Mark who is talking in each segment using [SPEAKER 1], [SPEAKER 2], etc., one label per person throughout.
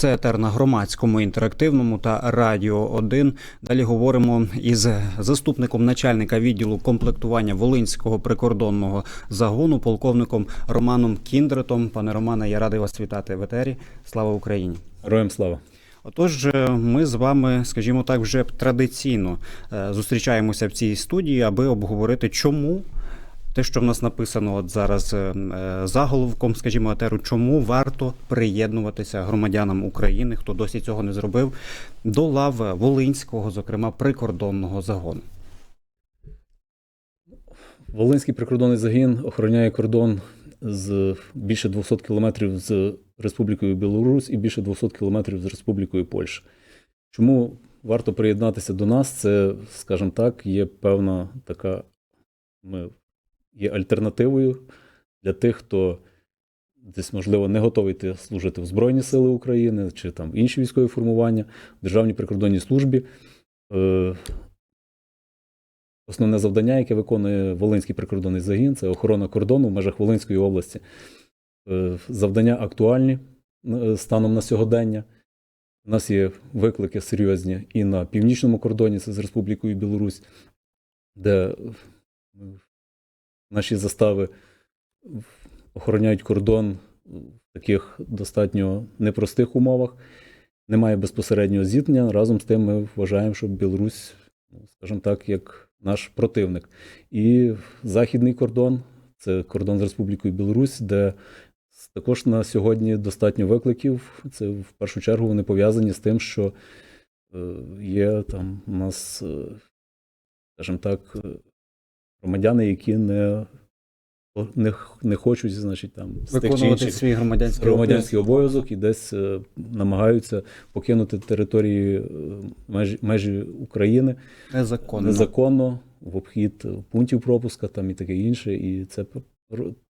[SPEAKER 1] Це етер на громадському інтерактивному та радіо 1. Далі говоримо із заступником начальника відділу комплектування Волинського прикордонного загону, полковником Романом Кіндретом. Пане Романе, я радий вас вітати в етері. Слава Україні!
[SPEAKER 2] Героям слава!
[SPEAKER 1] Отож, ми з вами, скажімо так, вже традиційно е, зустрічаємося в цій студії, аби обговорити, чому те, що в нас написано от зараз е, е, заголовком, скажімо, етеру, чому варто приєднуватися громадянам України, хто досі цього не зробив, до лав Волинського, зокрема прикордонного загону.
[SPEAKER 2] Волинський прикордонний загін охороняє кордон з більше 200 кілометрів з Республікою Білорусь і більше 200 кілометрів з Республікою Польща. Чому варто приєднатися до нас? Це, скажімо так, є певна така ми є альтернативою для тих, хто десь, можливо, не готовий служити в Збройні Сили України чи там інші військові формування в Державній прикордонній службі. Е, Основне завдання, яке виконує Волинський прикордонний загін, це охорона кордону в межах Волинської області. Е, Завдання актуальні е, станом на сьогодення. У нас є виклики серйозні і на північному кордоні, це з Республікою Білорусь, де наші застави охороняють кордон в таких достатньо непростих умовах. Немає безпосереднього зіткнення. Разом з тим ми вважаємо, що Білорусь, ну, скажімо так, як наш противник. І західний кордон це кордон з Республікою Білорусь, де також на сьогодні достатньо викликів. Це в першу чергу вони пов'язані з тим, що е, є там у нас, е, скажімо так, е, громадяни, які не, не, не хочуть, значить, там
[SPEAKER 1] Виконувати свій громадянський
[SPEAKER 2] громадянський обов'язок і десь е, намагаються покинути території е, межі, межі України
[SPEAKER 1] незаконно.
[SPEAKER 2] незаконно в обхід пунктів пропуска там і таке інше. І це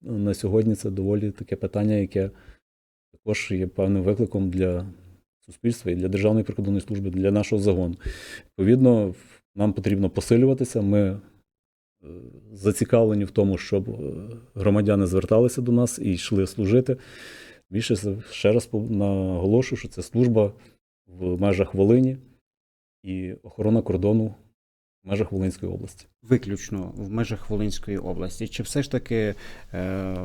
[SPEAKER 2] на сьогодні це доволі таке питання, яке також є певним викликом для суспільства і для Державної прикордонної служби, для нашого загону. Відповідно, нам потрібно посилюватися. Ми зацікавлені в тому, щоб е, громадяни зверталися до нас і йшли служити. Більше ще раз наголошую, що це служба в межах Волині і охорона кордону в межах Волинської області.
[SPEAKER 1] виключно в межах Волинської області. Чи все ж таки е,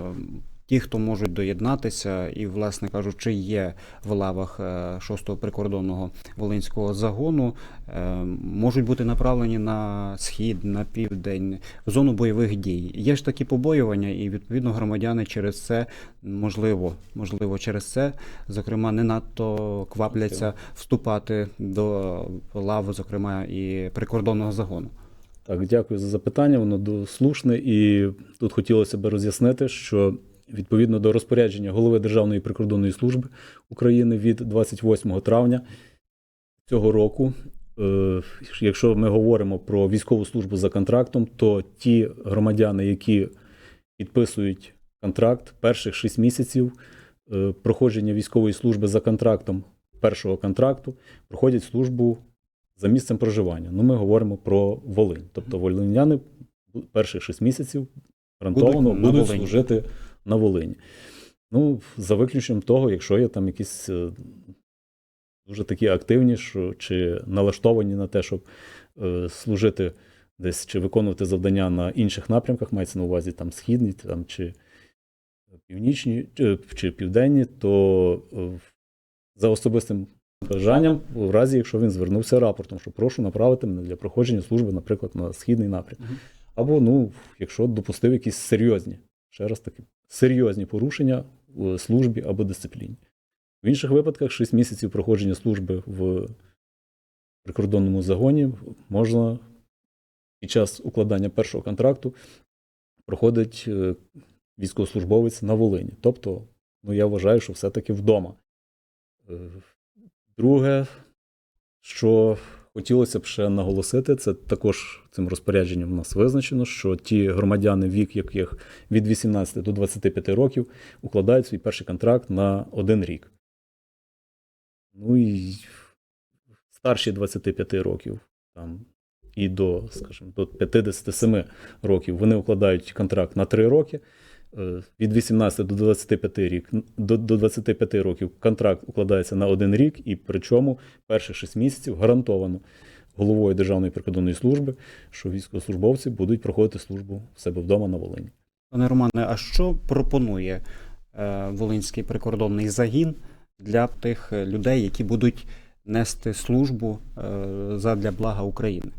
[SPEAKER 1] ті, хто можуть доєднатися, і, власне кажучи, є в лавах е, 6-го прикордонного волинського загону, е, можуть бути направлені на схід, на південь, в зону бойових дій. Є ж такі побоювання, і відповідно громадяни через це можливо, можливо, через це, зокрема, не надто квапляться вступати до лав, зокрема, і прикордонного загону.
[SPEAKER 2] Так, дякую за запитання. Воно дослушне. І тут хотілося б роз'яснити, що відповідно до розпорядження голови Державної прикордонної служби України від 28 травня цього року, е, якщо ми говоримо про військову службу за контрактом, то ті громадяни, які підписують контракт перших 6 місяців е, проходження військової служби за контрактом першого контракту, проходять службу за місцем проживання. Ну, ми говоримо про Волинь. Тобто волиняни перших 6 місяців гарантовано
[SPEAKER 1] Будуть
[SPEAKER 2] будуть,
[SPEAKER 1] Волині.
[SPEAKER 2] служити на Волині. Ну, за виключенням того, якщо є там якісь е, дуже такі активні, що чи налаштовані на те, щоб е, служити десь чи виконувати завдання на інших напрямках, мається на увазі там східні там, чи північні, чи, чи південні, то е, за особистим бажанням, в разі, якщо він звернувся рапортом, що прошу направити мене для проходження служби, наприклад, на східний напрям. Або, ну, якщо допустив якісь серйозні, ще раз таки, серйозні порушення в службі або дисципліні. В інших випадках 6 місяців проходження служби в прикордонному загоні можна під час укладання першого контракту проходить е, військовослужбовець на Волині. Тобто, ну, я вважаю, що все-таки вдома. Е, Друге, що хотілося б ще наголосити, це також цим розпорядженням у нас визначено, що ті громадяни, вік яких від 18 до 25 років, укладають свій перший контракт на один рік. Ну і старші 25 років там, і до, скажімо, до 57 років вони укладають контракт на 3 роки. Е, від 18 до 25 рік до, до 25 років контракт укладається на один рік, і причому перших 6 місяців гарантовано головою Державної прикордонної служби, що військовослужбовці будуть проходити службу в себе вдома на Волині.
[SPEAKER 1] Пане Романе, а що пропонує е, Волинський прикордонний загін для тих людей, які будуть нести службу е, задля блага України?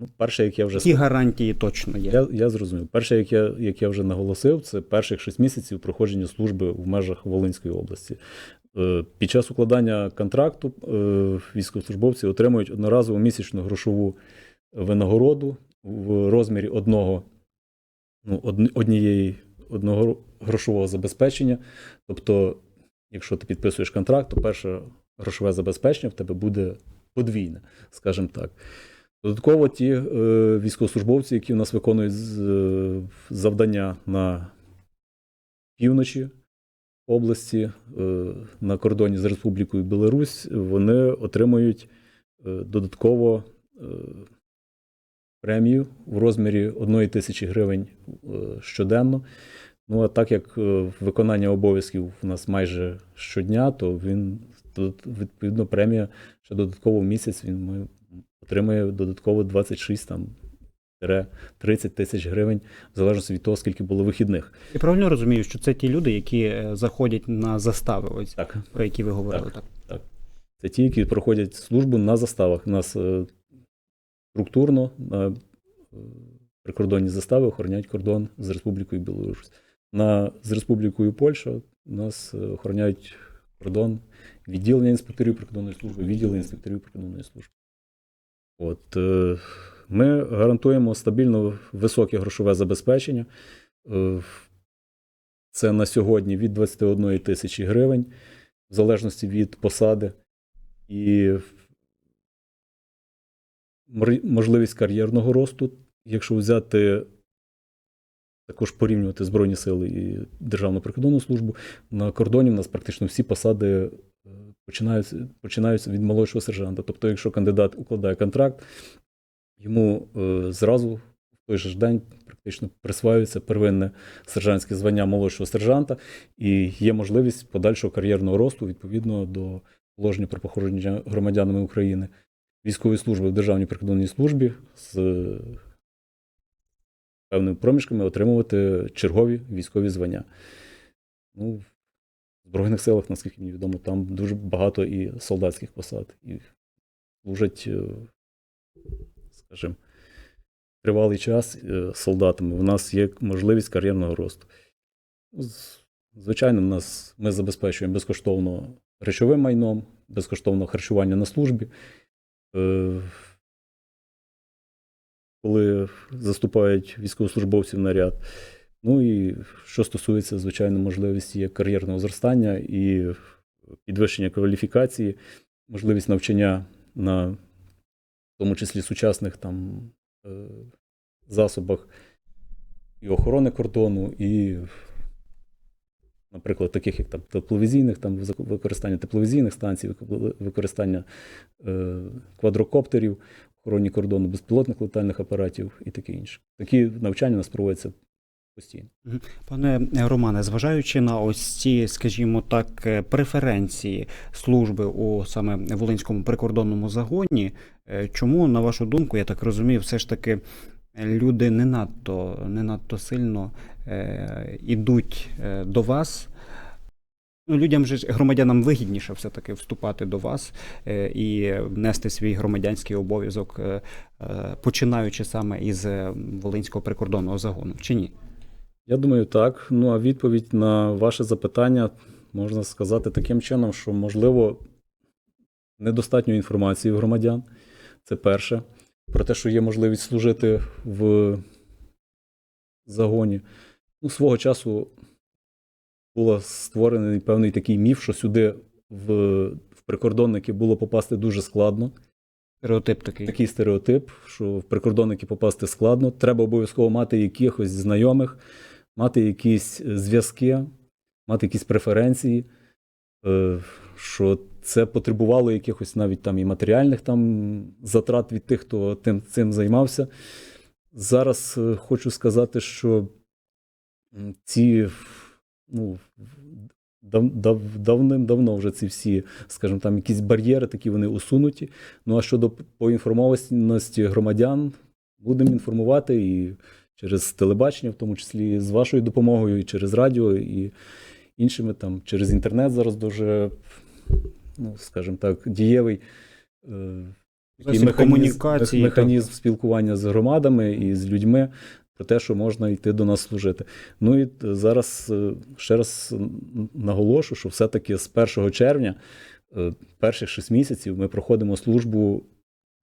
[SPEAKER 2] Ну, перше, як я вже
[SPEAKER 1] Які гарантії точно є?
[SPEAKER 2] Я, я зрозумів. Перше, як я, як я вже наголосив, це перших 6 місяців проходження служби в межах Волинської області. Е, Під час укладання контракту е, військовослужбовці отримують одноразову місячну грошову винагороду в розмірі одного, ну, однієї, одного грошового забезпечення. Тобто, якщо ти підписуєш контракт, то перше грошове забезпечення в тебе буде подвійне, скажімо так. Додатково ті е, військовослужбовці, які в нас виконують е, завдання на півночі області, е, на кордоні з Республікою Білорусь, вони отримують е, додатково е, премію в розмірі 1 тисячі гривень е, щоденно. Ну, а так як е, виконання обов'язків у нас майже щодня, то він відповідно премія ще додатково в місяць він ми отримує додатково 26 там. 30 тисяч гривень, в залежності від того, скільки було вихідних.
[SPEAKER 1] Я правильно розумію, що це ті люди, які е, заходять на застави, ось
[SPEAKER 2] Так,
[SPEAKER 1] про які ви говорили. Так. Так.
[SPEAKER 2] це ті, які проходять службу на заставах. У нас е, структурно на е, прикордонні застави охороняють кордон з Республікою Білорусь. На, з Республікою Польща нас охороняють кордон відділення інспекторів прикордонної служби, відділи інспекторів прикордонної служби. От, е, ми гарантуємо стабільно високе грошове забезпечення. Е, Це на сьогодні від 21 тисячі гривень, в залежності від посади. І можливість кар'єрного росту, якщо взяти також порівнювати Збройні сили і Державну прикордонну службу, на кордоні в нас практично всі посади починаються, починаються від молодшого сержанта. Тобто, якщо кандидат укладає контракт, йому е, зразу в той же день практично присваюється первинне сержантське звання молодшого сержанта, і є можливість подальшого кар'єрного росту відповідно до положення про походження громадянами України військової служби в Державній прикордонній службі з певними проміжками отримувати чергові військові звання. Ну, Збройних силах, наскільки мені відомо, там дуже багато і солдатських посад, і служать, е, скажімо, тривалий час е, солдатами. У нас є можливість кар'єрного росту. Звичайно, нас ми забезпечуємо безкоштовно речовим майном, безкоштовно харчування на службі. Е, Коли заступають військовослужбовці в наряд. Ну і що стосується, звичайно, можливості кар'єрного зростання і підвищення кваліфікації, можливість навчання на в тому числі сучасних там е, засобах і охорони кордону, і, наприклад, таких як там тепловізійних, там використання тепловізійних станцій, використання е, квадрокоптерів, охороні кордону, безпілотних летальних апаратів і таке інше. Такі навчання у нас проводяться постійно.
[SPEAKER 1] Пане Романе, зважаючи на ось ці, скажімо так, е, преференції служби у саме Волинському прикордонному загоні, е, чому, на вашу думку, я так розумію, все ж таки люди не надто, не надто сильно е, ідуть е, до вас? Ну, людям же громадянам вигідніше все-таки вступати до вас е, і нести свій громадянський обов'язок, е, е, починаючи саме із е, Волинського прикордонного загону, чи ні?
[SPEAKER 2] Я думаю, так. Ну а відповідь на ваше запитання можна сказати таким чином, що можливо недостатньо інформації в громадян. Це перше. Про те, що є можливість служити в загоні. Ну, свого часу було створений певний такий міф, що сюди в, в прикордонники було попасти дуже складно.
[SPEAKER 1] Стереотип такий.
[SPEAKER 2] Такий стереотип, що в прикордонники попасти складно. Треба обов'язково мати якихось знайомих, мати якісь зв'язки, мати якісь преференції, е, що це потребувало якихось навіть там і матеріальних там затрат від тих, хто тим, цим займався. Зараз е, хочу сказати, що ці ну, дав, дав, давним-давно вже ці всі, скажімо, там якісь бар'єри, такі вони усунуті. Ну а щодо поінформованості громадян, будемо інформувати і через телебачення, в тому числі з вашою допомогою, і через радіо, і іншими там, через інтернет зараз дуже, ну, скажімо так, дієвий. е, такий
[SPEAKER 1] комунікації,
[SPEAKER 2] механізм спілкування з громадами і з людьми про те, що можна йти до нас служити. Ну і е, зараз е, ще раз наголошу, що все-таки з 1 червня, перших 6 місяців, ми проходимо службу,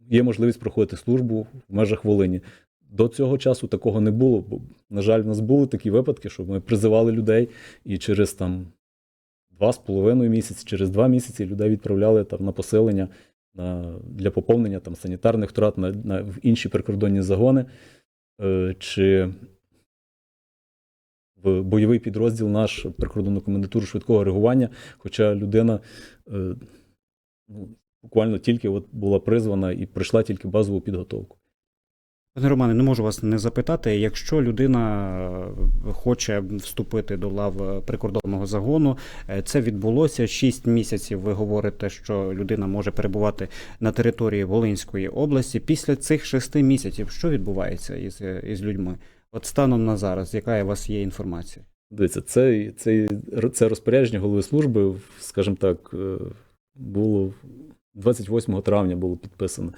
[SPEAKER 2] є можливість проходити службу в межах Волині. До цього часу такого не було. Бо, на жаль, в нас були такі випадки, що ми призивали людей і через там два з половиною місяці, через два місяці людей відправляли там на поселення на, для поповнення там санітарних втрат на, на в інші прикордонні загони е, чи в бойовий підрозділ наш прикордонну комендатуру швидкого реагування. Хоча людина е, ну, буквально тільки от була призвана і пройшла тільки базову підготовку.
[SPEAKER 1] Пане Романе, не можу вас не запитати, якщо людина е, хоче вступити до лав е, прикордонного загону, е, це відбулося 6 місяців. Ви говорите, що людина може перебувати на території Волинської області. Після цих 6 місяців що відбувається із, із людьми? От станом на зараз, яка у вас є інформація?
[SPEAKER 2] Дивіться, це, це, це розпорядження голови служби, скажімо так, було 28 травня було підписано.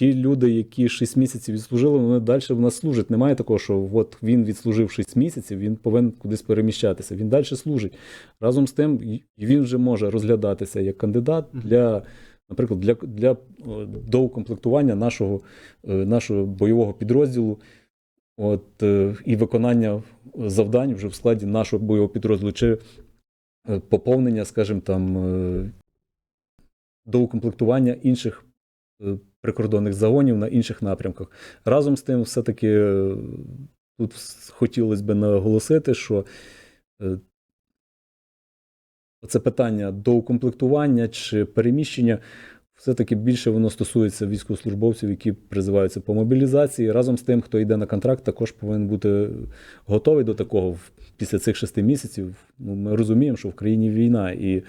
[SPEAKER 2] Ті люди, які 6 місяців відслужили, вони далі в нас служать. Немає такого, що от він відслужив 6 місяців, він повинен кудись переміщатися. Він далі служить. Разом з тим, він вже може розглядатися як кандидат для, наприклад, для, для е, доукомплектування нашого, е, нашого бойового підрозділу. От, е, і виконання завдань вже в складі нашого бойового підрозділу, чи поповнення, скажімо, там, доукомплектування інших прикордонних загонів на інших напрямках. Разом з тим, все-таки е, тут хотілося б наголосити, що е, це питання доукомплектування чи переміщення. Все-таки більше воно стосується військовослужбовців, які призиваються по мобілізації. Разом з тим, хто йде на контракт, також повинен бути готовий до такого після цих шести місяців. Ну, ми розуміємо, що в країні війна, і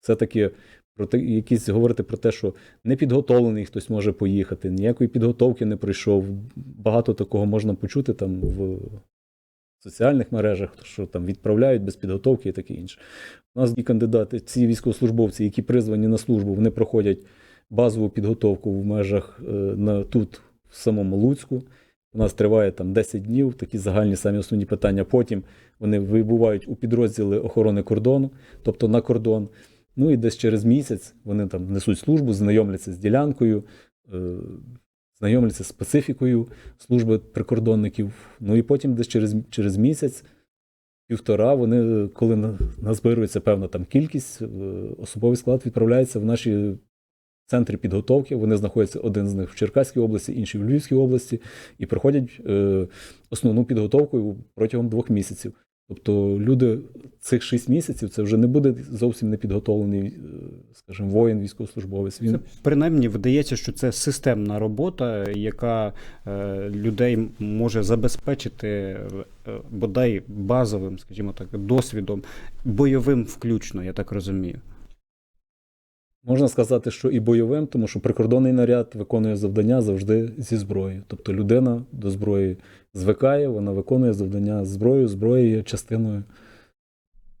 [SPEAKER 2] все-таки про те, якісь говорити про те, що непідготовлений хтось може поїхати, ніякої підготовки не пройшов. Багато такого можна почути там в соціальних мережах, що там відправляють без підготовки і таке інше. У нас і кандидати, ці військовослужбовці, які призвані на службу, вони проходять базову підготовку в межах е, на тут, в самому Луцьку. У нас триває там 10 днів, такі загальні самі основні питання. Потім вони вибувають у підрозділи охорони кордону, тобто на кордон. Ну і десь через місяць вони там несуть службу, знайомляться з ділянкою, е, знайомляться з специфікою служби прикордонників. Ну і потім десь через, через місяць, півтора, вони, коли на- назбирується певна там кількість, е, особовий склад відправляється в наші центри підготовки. Вони знаходяться один з них в Черкаській області, інший в Львівській області, і проходять е, основну підготовку протягом двох місяців. Тобто люди цих шість місяців це вже не буде зовсім непідготовлений, е, скажімо, воїн, військовослужбовець. Він
[SPEAKER 1] Це принаймні видається, що це системна робота, яка е, людей може забезпечити е, бодай базовим, скажімо так, досвідом, бойовим включно, я так розумію.
[SPEAKER 2] Можна сказати, що і бойовим, тому що прикордонний наряд виконує завдання завжди зі зброєю. Тобто людина до зброї звикає, вона виконує завдання з зброєю, зброя є частиною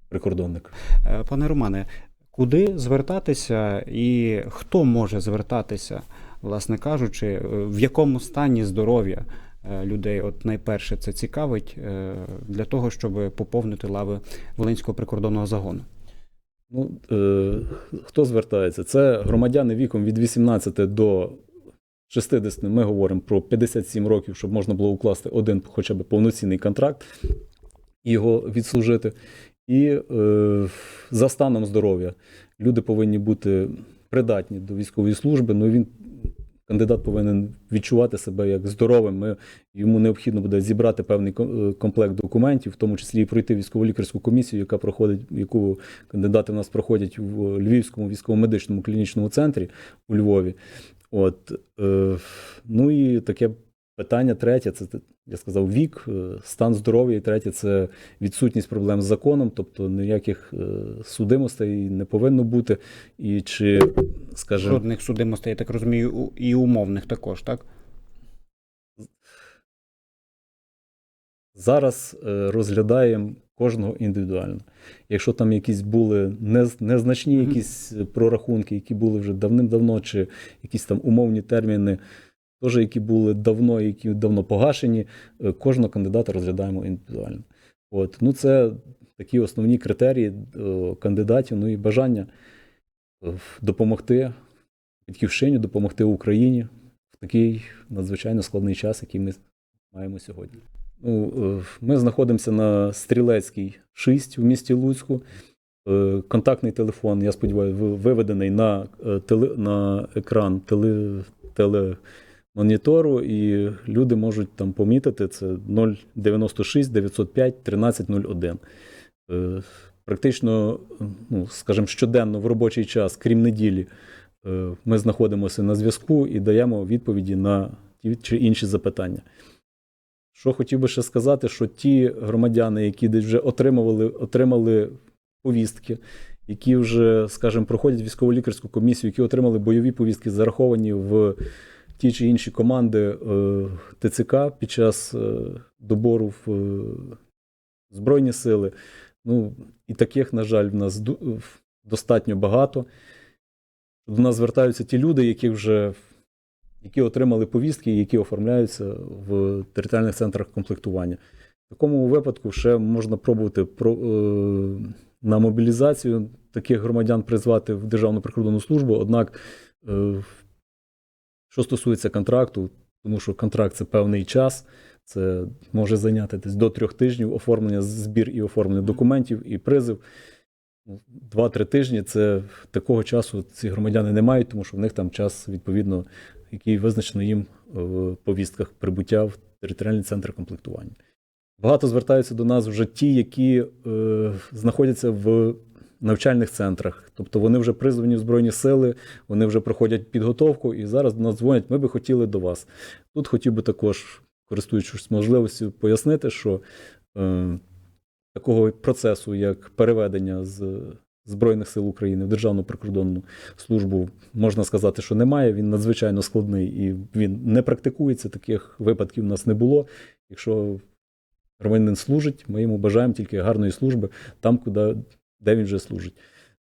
[SPEAKER 2] прикордонника.
[SPEAKER 1] Е, Пане Романе, куди звертатися і хто може звертатися, власне кажучи, е, в якому стані здоров'я е, людей? От найперше це цікавить для того, щоб поповнити лави Волинського прикордонного загону.
[SPEAKER 2] Ну, е, хто звертається? Це громадяни віком від 18 до 60. Ми говоримо про 57 років, щоб можна було укласти один хоча б повноцінний контракт і його відслужити. І е, за станом здоров'я люди повинні бути придатні до військової служби. Ну він кандидат повинен відчувати себе як здоровим. Ми, йому необхідно буде зібрати певний е, комплект документів, в тому числі і пройти військово-лікарську комісію, яка проходить, яку кандидати в нас проходять в Львівському військово-медичному клінічному центрі у Львові. От, е, ну і таке питання третє це я сказав, вік, е, стан здоров'я, і третє це відсутність проблем з законом, тобто ніяких е, судимостей не повинно бути. І чи, скажімо,
[SPEAKER 1] Жодних судимостей, я так розумію, і умовних також, так?
[SPEAKER 2] Зараз е, розглядаємо кожного індивідуально. Якщо там якісь були незначні якісь е, прорахунки, які були вже давним-давно, чи якісь там умовні терміни, теж які були давно, які давно погашені, е, кожного кандидата розглядаємо індивідуально. От. Ну, це такі основні критерії е, кандидатів, ну і бажання допомогти батьківщині, допомогти Україні в такий надзвичайно складний час, який ми маємо сьогодні. Ну, е, ми знаходимося на Стрілецькій 6 в місті Луцьку. Е, Контактний телефон, я сподіваюся, виведений на, е, теле, на екран теле, телемонітору, і люди можуть там помітити це 096 905 1301. Е, Практично, ну, скажімо, щоденно в робочий час, крім неділі, ми знаходимося на зв'язку і даємо відповіді на ті чи інші запитання. Що хотів би ще сказати, що ті громадяни, які десь вже отримували, отримали повістки, які вже, скажімо, проходять військово-лікарську комісію, які отримали бойові повістки, зараховані в ті чи інші команди е, ТЦК під час е, добору в е, Збройні сили. Ну, і таких, на жаль, в нас достатньо багато. До нас звертаються ті люди, які вже які отримали повістки, які оформляються в територіальних центрах комплектування. В такому випадку ще можна пробувати про, е, на мобілізацію таких громадян призвати в Державну прикордонну службу. Однак, е, що стосується контракту, тому що контракт це певний час, це може зайняти десь до трьох тижнів оформлення, збір і оформлення документів і призив. Ну, Два-три тижні це такого часу ці громадяни не мають, тому що в них там час, відповідно, який визначено їм в повістках прибуття в територіальний центр комплектування. Багато звертаються до нас вже ті, які е, знаходяться в навчальних центрах. Тобто вони вже призвані в Збройні сили, вони вже проходять підготовку і зараз до нас дзвонять, ми би хотіли до вас. Тут хотів би також, користуючись можливістю, пояснити, що е, такого процесу, як переведення з Збройних сил України в Державну прикордонну службу, можна сказати, що немає. Він надзвичайно складний і він не практикується. Таких випадків у нас не було. Якщо громадянин служить, ми йому бажаємо тільки гарної служби там, куди, де він вже служить.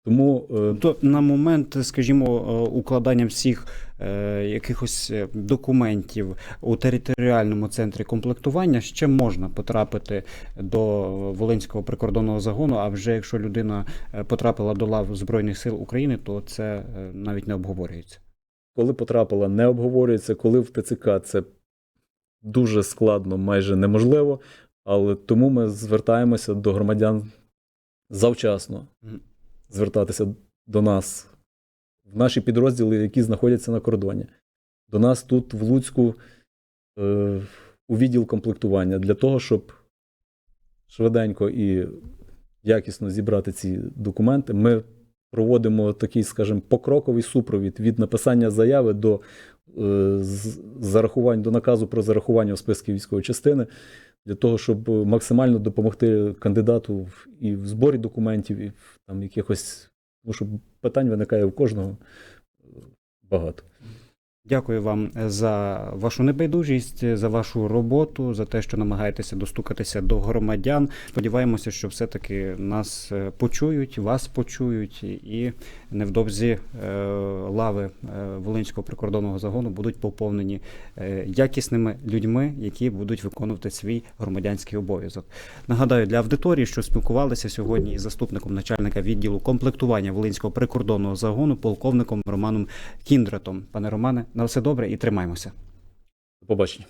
[SPEAKER 2] Тому е,
[SPEAKER 1] То на момент, скажімо, е, укладання всіх е, якихось документів у територіальному центрі комплектування ще можна потрапити до Волинського прикордонного загону. А вже якщо людина потрапила до лав Збройних сил України, то це навіть не обговорюється.
[SPEAKER 2] коли потрапила, не обговорюється, коли в ТЦК це дуже складно, майже неможливо. Але тому ми звертаємося до громадян завчасно. Звертатися до нас в наші підрозділи, які знаходяться на кордоні. До нас тут, в Луцьку, е, у відділ комплектування для того, щоб швиденько і якісно зібрати ці документи. Ми проводимо такий, скажімо, покроковий супровід від написання заяви до е, зарахувань до наказу про зарахування в списки військової частини для того, щоб максимально допомогти кандидату і в зборі документів, і в там якихось, тому що питань виникає у кожного е, багато.
[SPEAKER 1] Дякую вам за вашу небайдужість, за вашу роботу, за те, що намагаєтеся достукатися до громадян. Сподіваємося, що все-таки нас е, почують, вас почують, і невдовзі е, лави е, Волинського прикордонного загону будуть поповнені е, якісними людьми, які будуть виконувати свій громадянський обов'язок. Нагадаю для аудиторії, що спілкувалися сьогодні із заступником начальника відділу комплектування Волинського прикордонного загону, полковником Романом Кіндратом. Пане Романе, на все добре і тримаємося.
[SPEAKER 2] До побачення.